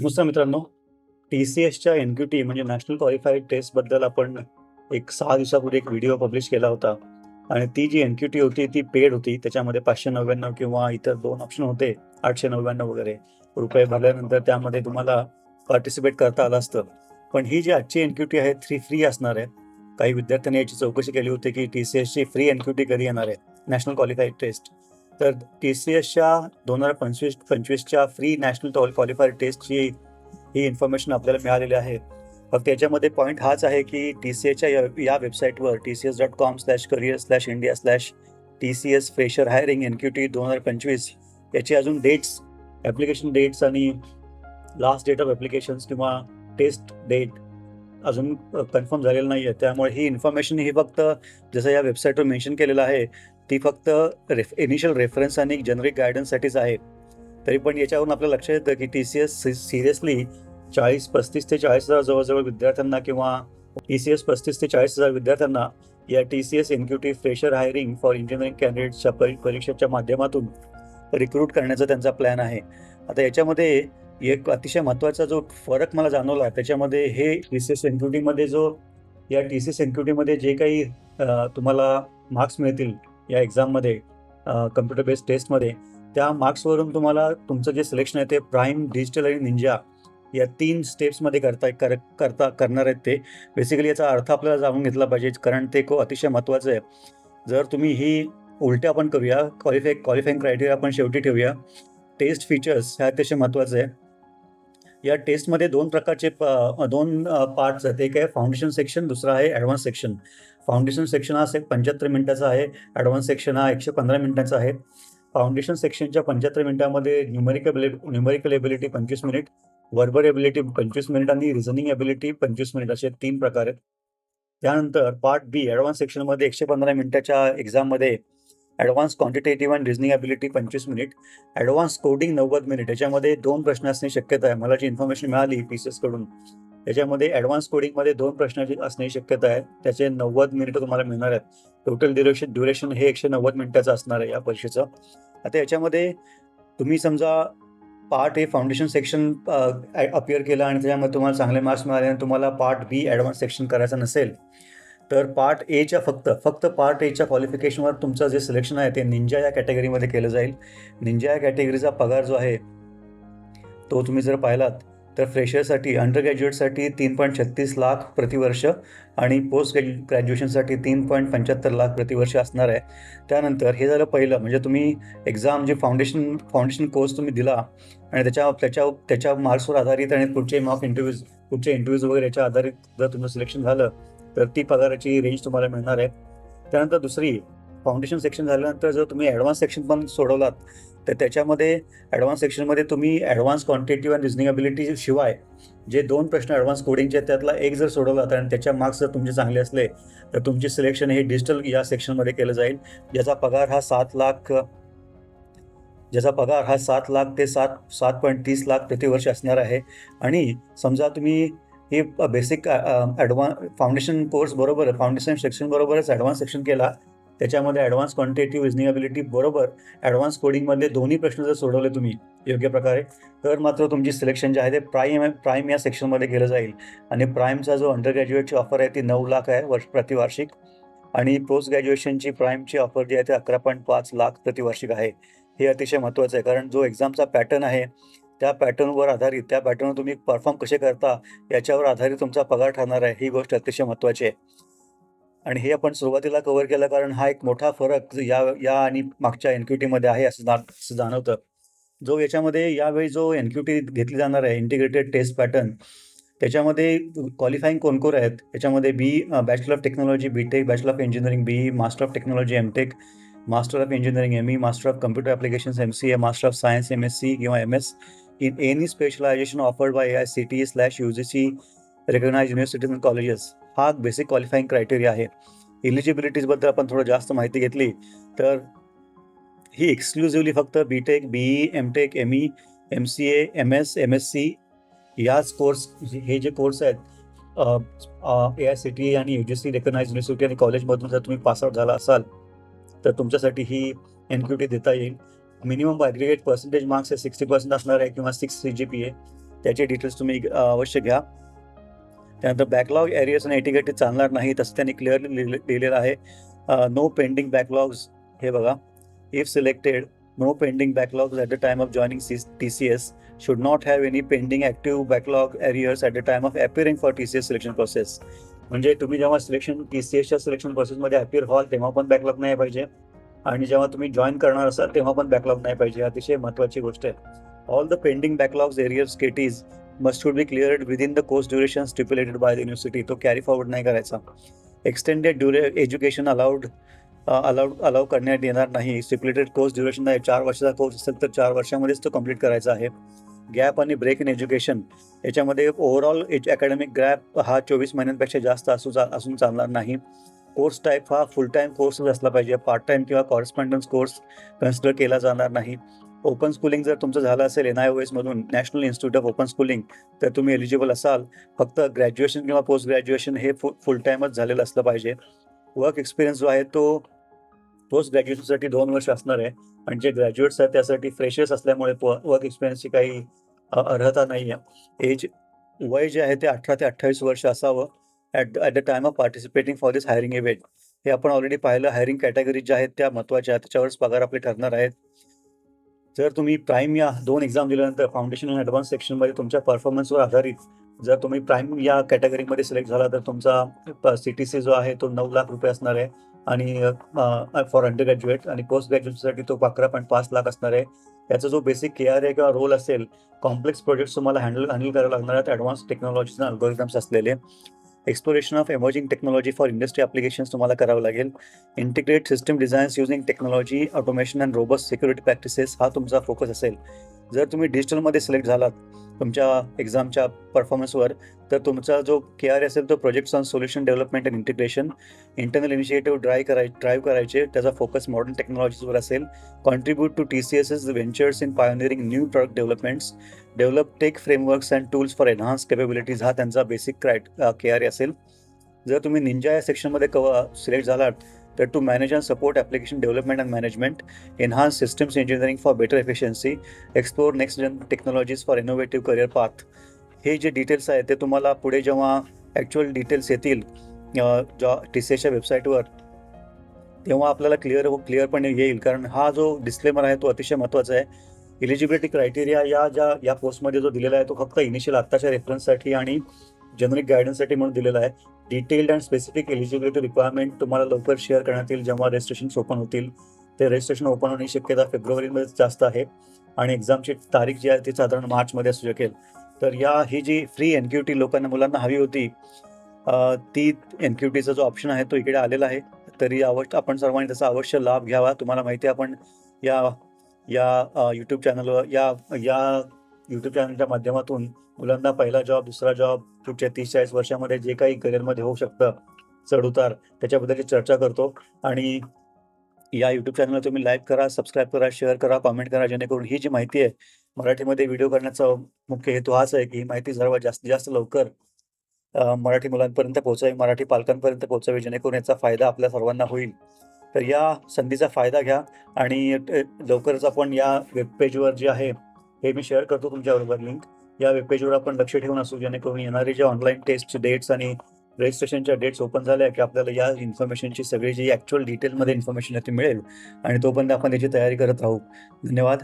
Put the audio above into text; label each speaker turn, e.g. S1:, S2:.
S1: नमस्कार मित्रांनो T C एसच्या एन क्यू टी म्हणजे नॅशनल क्वालिफाईड टेस्टबद्दल आपण एक सहा दिवसापूर्वी एक व्हिडिओ पब्लिश केला होता. आणि ती जी एन क्यू टी होती ती पेड होती. त्याच्यामध्ये पाचशे नव्याण्णव किंवा इतर दोन ऑप्शन होते आठशे नव्याण्णव वगैरे रुपये भरल्यानंतर त्यामध्ये तुम्हाला पार्टिसिपेट करता आलं असतं. पण ही जी आजची एन क्यू टी आहे थ्री फ्री असणार आहे. काही विद्यार्थ्यांनी याची चौकशी केली होती की टी सी एसची फ्री एन क्यू टी कधी येणार आहे? नॅशनल क्वालिफाईड टेस्ट तर टी सी एसच्या दोन हजार पंचवीस पंचवीसच्या फ्री नॅशनल क्वालिफाईड टेस्टची ही इन्फॉर्मेशन आपल्याला मिळालेली आहे. फक्त याच्यामध्ये पॉईंट हाच आहे की टी सी एच्या या या वेबसाईटवर T C S dot com slash career slash India slash T C S fresher hiring N Q T दोन हजार पंचवीस याची अजून डेट्स ॲप्लिकेशन डेट्स आणि लास्ट डेट ऑफ ॲप्लिकेशन्स किंवा टेस्ट डेट अजून कन्फर्म झालेलं नाही आहे त्यामुळे ही इन्फॉर्मेशन ही फक्त जसं या वेबसाईटवर मेन्शन केलेलं आहे ती फक्त रेफ इनिशियल रेफरन्स आणि जनरिक गायडन्ससाठीच आहे. तरी पण याच्यावरून आपल्याला लक्षात येतं की टी सी एस सिरियसली चाळीस पस्तीस ते चाळीस हजार जवळजवळ विद्यार्थ्यांना किंवा टी सी एस पस्तीस ते चाळीस हजार विद्यार्थ्यांना या T C S N Q T fresher hiring for engineering कॅन्डिडेट्सच्या परी परीक्षेच्या माध्यमातून रिक्रूट करण्याचा त्यांचा प्लॅन आहे. आता याच्यामध्ये एक अतिशय महत्त्वाचा जो फरक मला जाणवला त्याच्यामध्ये हे टी सी एस एनक्युटीमध्ये जो या टी सी एस एनक्युटीमध्ये जे काही तुम्हाला मार्क्स मिळतील या एक्झाममध्ये कम्प्युटर बेस्ड टेस्टमध्ये त्या मार्क्सवरून तुम्हाला तुमचं जे सिलेक्शन आहे ते प्राईम डिजिटल आणि निंजा या तीन स्टेप्समध्ये करता कर करता करणार आहेत ते. बेसिकली याचा अर्थ आपल्याला जाणून घेतला पाहिजे कारण ते खूप अतिशय महत्त्वाचं आहे. जर तुम्ही ही उलटे आपण करूया क्वालिफाय क्वालिफाईंग क्रायटेरिया आपण शेवटी ठेवूया. टेस्ट फीचर्स हे अतिशय महत्त्वाचं आहे या टेस्टमध्ये दोन प्रकारचे प- दोन पार्ट्स आहेत. एक आहे फाउंडेशन सेक्शन दुसरा आहे ॲडव्हान्स सेक्शन. फाउंडेशन सेक्शन हा एक पंच्याहत्तर मिनिटाचा आहे. ॲडव्हान्स सेक्शन हा एकशे पंधरा मिनिटाचा आहे. फाउंडेशन सेक्शनच्या पंच्याहत्तर मिनिटामध्ये न्युमेरिकल न्युमेरिकल एबिलिटी पंचवीस मिनिट वर्बर एबिलिटी पंचवीस मिनिट आणि रिझनिंग एबिलिटी पंचवीस मिनिट असे तीन प्रकार आहेत. त्यानंतर पार्ट बी ॲडव्हान्स सेक्शनमध्ये एकशे पंधरा मिनिटाच्या एक्झाममध्ये advance quantitative and reasoning ability पंचवीस मिनिट ॲडव्हान्स कोडिंग नव्वद मिनिट याच्यामध्ये दोन प्रश्न असणे शक्यता आहे. मला जी इन्फॉर्मेशन मिळाली पी सी एसकडून त्याच्यामध्ये ॲडव्हान्स कोडिंगमध्ये दोन प्रश्नाची असण्याची शक्यता आहे. त्याचे नव्वद मिनिटं तुम्हाला मिळणार आहेत. टोटल ड्युरेशन ड्युरेशन हे एकशे नव्वद मिनिटाचं असणार आहे या परीक्षेचं. आता याच्यामध्ये तुम्ही समजा part A foundation section appear केलं आणि त्याच्यामध्ये तुम्हाला चांगले मार्क्स मिळाले आणि तुम्हाला पार्ट बी ॲडव्हान्स सेक्शन करायचं नसेल तर पार्ट एच्या फक्त फक्त पार्ट एच्या क्वालिफिकेशनवर तुमचं जे सिलेक्शन आहे ते निंजा या कॅटेगरीमध्ये केलं जाईल. निंजा या कॅटेगरीचा पगार जो आहे तो तुम्ही जर पाहिलात तर फ्रेशरसाठी अंडर ग्रॅज्युएटसाठी तीन पॉईंट छत्तीस लाख प्रतिवर्ष आणि पोस्ट ग्रॅज्यु ग्रॅज्युएशनसाठी तीन पॉईंट पंच्याहत्तर लाख प्रतिवर्ष असणार आहे. त्यानंतर हे झालं पहिलं म्हणजे तुम्ही एक्झाम जे फाउंडेशन फाउंडेशन कोर्स तुम्ही दिला आणि त्याच्या त्याच्या त्याच्या मार्क्सवर आधारित आणि पुढचे मॉक इंटरव्ह्यूज पुढचे इंटरव्ह्यूज वगैरे याच्या आधारित जर तुमचं सिलेक्शन झालं तर ती पगाराची रेंज तुम्हाला मिळणार आहे. त्यानंतर दुसरी फाउंडेशन सेक्शन झाल्यानंतर जर तुम्ही ॲडव्हान्स सेक्शन पण सोडवलात तर त्याच्यामध्ये ॲडव्हान्स सेक्शनमध्ये तुम्ही advance quantitative and reasoning ability शिवाय जे दोन प्रश्न ॲडव्हान्स कोडिंगचे आहेत त्यातला एक जर सोडवलात आणि त्याच्या मार्क्स जर तुमचे चांगले असले तर तुमचे सिलेक्शन हे डिजिटल या सेक्शनमध्ये केलं जाईल. ज्याचा पगार हा सात लाख ज्याचा पगार हा सात लाख ते सात सात पॉईंट तीस लाख प्रतिवर्ष असणार आहे. आणि समजा तुम्ही हे बेसिक ॲडव्हान फाउंडेशन कोर्स बरोबर फाउंडेशन सेक्शन बरोबरच ॲडव्हान्स सेक्शन केला. त्याच्यामध्ये ॲडव्हान्स क्वांटिटिव्ह रिजनिंग बरोबर ॲडव्हान्स कोडिंगमध्ये दोन्ही प्रश्न जर सोडवले तुम्ही योग्य प्रकारे तर मात्र तुमची सिलेक्शन जे आहे ते प्राईम प्राईम या सेक्शनमध्ये केलं जाईल. आणि प्राईमचा जो अंडर ग्रॅज्युएटची ऑफर आहे ती नऊ लाख आहे वर्ष प्रतिवार्षिक. आणि पोस्ट ग्रॅज्युएशनची प्राईमची ऑफर जी आहे ते अकरा पॉईंट पाच लाख प्रतिवार्षिक आहे. हे अतिशय महत्त्वाचं आहे कारण जो एक्झामचा पॅटर्न आहे त्या पॅटर्नवर आधारित त्या पॅटर्नवर तुम्ही परफॉर्म कसे करता याच्यावर आधारित तुमचा पगार ठरणार आहे. ही गोष्ट अतिशय महत्त्वाची आहे. आणि हे आपण सुरुवातीला कव्हर केलं कारण हा एक मोठा फरक या या आणि मागच्या एनक्युटीमध्ये आहे असं असं जाणवतं. जो याच्यामध्ये यावेळी जो एनक्युटी घेतली जाणार आहे इंटिग्रेटेड टेस्ट पॅटर्न त्याच्यामध्ये क्वालिफाईंग कोण कोण आहेत? त्याच्यामध्ये B bachelor of technology B tech bachelor of engineering B master of technology M tech master of engineering M E master of computer applications M C A master of science M S C किंवा M S in any specialisation offered by A I C T slash U colleges. C universities and colleges हा basic qualifying criteria आहे इलिजिबिलिटीजबद्दल आपण थोडं जास्त माहिती घेतली तर ही एक्सक्लुझिव्हली फक्त B tech B E M tech M E M C A M S M S C याच कोर्स हे जे कोर्स आहेत ए आय सी टी आणि U G C recognise university आणि कॉलेजमधून जर तुम्ही पासआउट झाला असाल तर तुमच्यासाठी ही एन क्यू टी देता येईल मिनिमम ॲग्रिगेट पर्सेंटेज मार्क्स हे सिक्स्टी पर्सेंट असणार आहे किंवा six C G P A त्याचे डिटेल्स तुम्ही अवश्य घ्या. त्यानंतर बॅकलॉग एरियर्स आणि एटिकेटी चालणार नाही तसं त्यांनी क्लिअरली लिहिलेलं आहे. नो पेंडिंग बॅकलॉग्स हे बघा. If selected no pending backlogs at the time of joining C T C S should not have any pending active backlog arrears at the time of appearing for TCS selection process. म्हणजे तुम्ही जेव्हा selection T C एसच्या selection प्रोसेसमध्ये appear व्हाल तेव्हा पण backlog नाही पाहिजे. आणि जेव्हा तुम्ही जॉईन करणार असाल तेव्हा पण बॅकलॉग नाही पाहिजे. अतिशय महत्त्वाची गोष्ट आहे. All the pending backlogs arrears KTs must should be cleared within the course duration stipulated by the university तो कॅरी फॉरवर्ड नाही करायचा. Extended duration education allowed allowed allow करण्यात येणार नाही. स्टिप्युलेटेड कोर्स ड्युरेशन आहे. चार वर्षाचा कोर्स असेल तर चार वर्षामध्येच तो कंप्लीट करायचा आहे. गॅप आणि ब्रेक इन एज्युकेशन याच्यामध्ये ओव्हरऑल एज अकॅडमिक गॅप हा चोवीस महिन्यांपेक्षा जास्त असू चा असून चालणार नाही. कोर्स टाईप हा फुल टाईम कोर्सच असला पाहिजे. पार्ट टाईम किंवा कॉरेस्पॉन्डन्स कोर्स कन्सिडर केला जाणार नाही. ओपन स्कूलिंग जर तुमचं झालं असेल N I O एसमधून national institute of open schooling तर तुम्ही एलिजिबल असाल. फक्त ग्रॅज्युएशन किंवा पोस्ट ग्रॅज्युएशन हे फु फुल टाईमच झालेलं असलं पाहिजे. वर्क एक्सपिरियन्स जो आहे तो पोस्ट ग्रॅज्युएशनसाठी दोन वर्ष असणार आहे. आणि जे ग्रॅज्युएट्स आहेत त्यासाठी फ्रेशर्स असल्यामुळे वर्क एक्सपिरियन्सची काही अर्हता नाही आहे एज वय जे आहे ते अठरा ते अठ्ठावीस वर्ष असावं. At at the time of participating for this hiring event हे आपण ऑलरेडी पाहिलं हायरिंग कॅटेगरीज ज्या आहेत त्या महत्त्वाच्या आहेत. त्याच्यावरच पगार आपले ठरणार आहेत. जर तुम्ही प्राईम या दोन एक्झाम दिल्यानंतर फाउंडेशन आणि ॲडव्हान्स सेक्शनमध्ये तुमच्या परफॉर्मन्सवर आधारित जर तुम्ही प्राईम या कॅटेगरीमध्ये सिलेक्ट झाला तर तुमचा सी टी सी जो आहे तो नऊ लाख रुपये असणार आहे. आणि फॉर अंडर ग्रॅज्युएट आणि पोस्ट ग्रॅज्युएटसाठी तो अकरा पॉईंट पाच लाख असणार आहे. याचा जो बेसिक के आर ए किंवा रोल असेल कॉम्प्लेक्स प्रोजेक्ट्स तुम्हाला हँडल हँडल करायला लागणार आहेत. ॲडव्हान्स टेक्नॉलॉजीज आणि असलेले. Exploration of emerging technology for industry applications तुम्हाला करावं लागेल. Integrate system designs using technology automation and robust security practices हा तुमचा फोकस असेल. जर तुम्ही डिजिटलमध्ये सिलेक्ट झालात तुमच्या एक्झामच्या परफॉर्मन्सवर तर तुमचा जो के आर असेल तो projects on solution development and integration internal initiative drive कराय ड्राईव्ह करायचे त्याचा फोकस मॉडर्न टेक्नॉलॉजीजवर असेल. Contribute to T C S S ventures in pioneering new product developments develop tech frameworks and tools for enhance capabilities हा त्यांचा basic cry के R असेल. जर तुम्ही निंजा या सेक्शनमध्ये कव सिलेक्ट झालात तर to manage and support application development and management enhance systems engineering for better efficiency explore next gen technologies for innovative career path. हे जे डिटेल्स आहेत ते तुम्हाला पुढे जेव्हा ॲक्च्युअल डिटेल्स येतील जॉ टी सी एसच्या वेबसाईटवर तेव्हा आपल्याला क्लिअर क्लिअरपणे हो, येईल कारण हा जो डिस्क्लेमर आहे तो अतिशय महत्त्वाचा आहे इलिजिबिलिटी क्रायटेरिया या ज्या या पोस्टमध्ये जो दिलेला आहे तो फक्त इनिशियल आत्ताच्या रेफरन्ससाठी आणि जनरिक गायडन्ससाठी म्हणून दिलेला आहे. Detailed and specific eligibility requirement तुम्हाला लवकर शेअर करण्यात येईल जेव्हा रजिस्ट्रेशन्स ओपन होतील. ते रजिस्ट्रेशन ओपन होण्याची शक्यता फेब्रुवारीमध्ये जास्त आहे. आणि एक्झामची तारीख जी आहे ती साधारण मार्चमध्ये असू शकेल. तर या ही जी फ्री एन टी लोकांना मुलांना हवी होती ती एन टीचा जो ऑप्शन आहे तो इकडे आलेला आहे. तरी अवश्य आपण सर्वांनी त्याचा अवश्य लाभ घ्यावा. तुम्हाला माहिती आहे आपण या या यूट्यूब चॅनलवर या या यूट्यूब चॅनलच्या माध्यमातून मुलांना पहिला जॉब दुसरा जॉब पुढच्या तीस चाळीस वर्षामध्ये जे काही करिअरमध्ये होऊ शकतं चढउतार त्याच्याबद्दलची चर्चा करतो. आणि या यूट्यूब चॅनलला तुम्ही लाईक करा सबस्क्राईब करा शेअर करा कॉमेंट करा जेणेकरून ही जी माहिती आहे मराठीमध्ये व्हिडिओ करण्याचा मुख्य हेतू हाच आहे की ही माहिती सर्वात जास्तीत जास्त लवकर मराठी मुलांपर्यंत पोहोचावी मराठी पालकांपर्यंत पोहोचावी जेणेकरून याचा फायदा आपल्या सर्वांना होईल. तर या संधीचा फायदा घ्या आणि लवकरच आपण या वेबपेजवर जे आहे हे मी शेअर करतो तुमच्याबरोबर लिंक या वेबपेजवर आपण लक्ष ठेवून असू जेणेकरून येणारे जे ऑनलाईन टेस्टचे डेट्स आणि रजिस्ट्रेशनच्या डेट्स ओपन झाल्या की आपल्याला या इन्फॉर्मेशनची सगळी जी ॲक्च्युअल डिटेलमध्ये इन्फॉर्मेशन ती मिळेल. आणि तोपर्यंत आपण त्याची तयारी करत राहू. धन्यवाद.